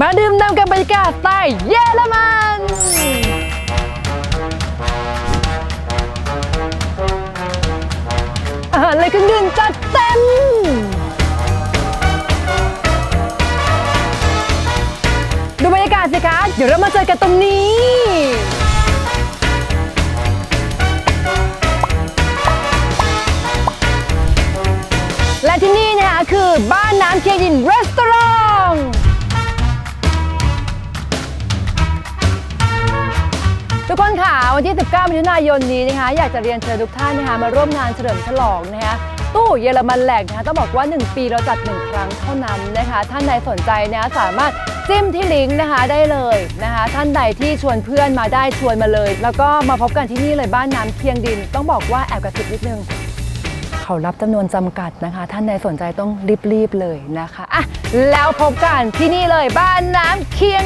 มาดื่มด่ำกับบรรยากาศใต้เยอรมันอาหารอะไรเครื่องดื่มจัดเต็ม ดูบรรยากาศสิคะ เดี๋ยวเรามาเจอกันตรงนี้และที่นี่นะคะคือบ้านน้ำเคียงินรีสตอร ทุกคนค่ะวันที่ 19 มิถุนายนนี้นะคะ อยากจะเรียนเชิญทุกท่านนะคะมาร่วมงานเฉลิมฉลองนะคะตู้เยอรมันแหลกนะคะต้องบอกว่า 1 ปีเราจัด 1 ครั้งเท่านั้นนะคะ ท่านใดสนใจนะคะสามารถจิ้มที่ลิงก์นะคะได้เลยนะคะ ท่านใดที่ชวนเพื่อนมาได้ชวนมาเลย แล้วก็มาพบกันที่นี่เลยบ้านน้ำเคียงดิน ต้องบอกว่าแอบกระซิบนิดนึงเขารับจำนวนจำกัดนะคะ ท่านใดสนใจต้องรีบๆเลยนะคะอะแล้วพบกันที่นี่เลยบ้านน้ำเคียง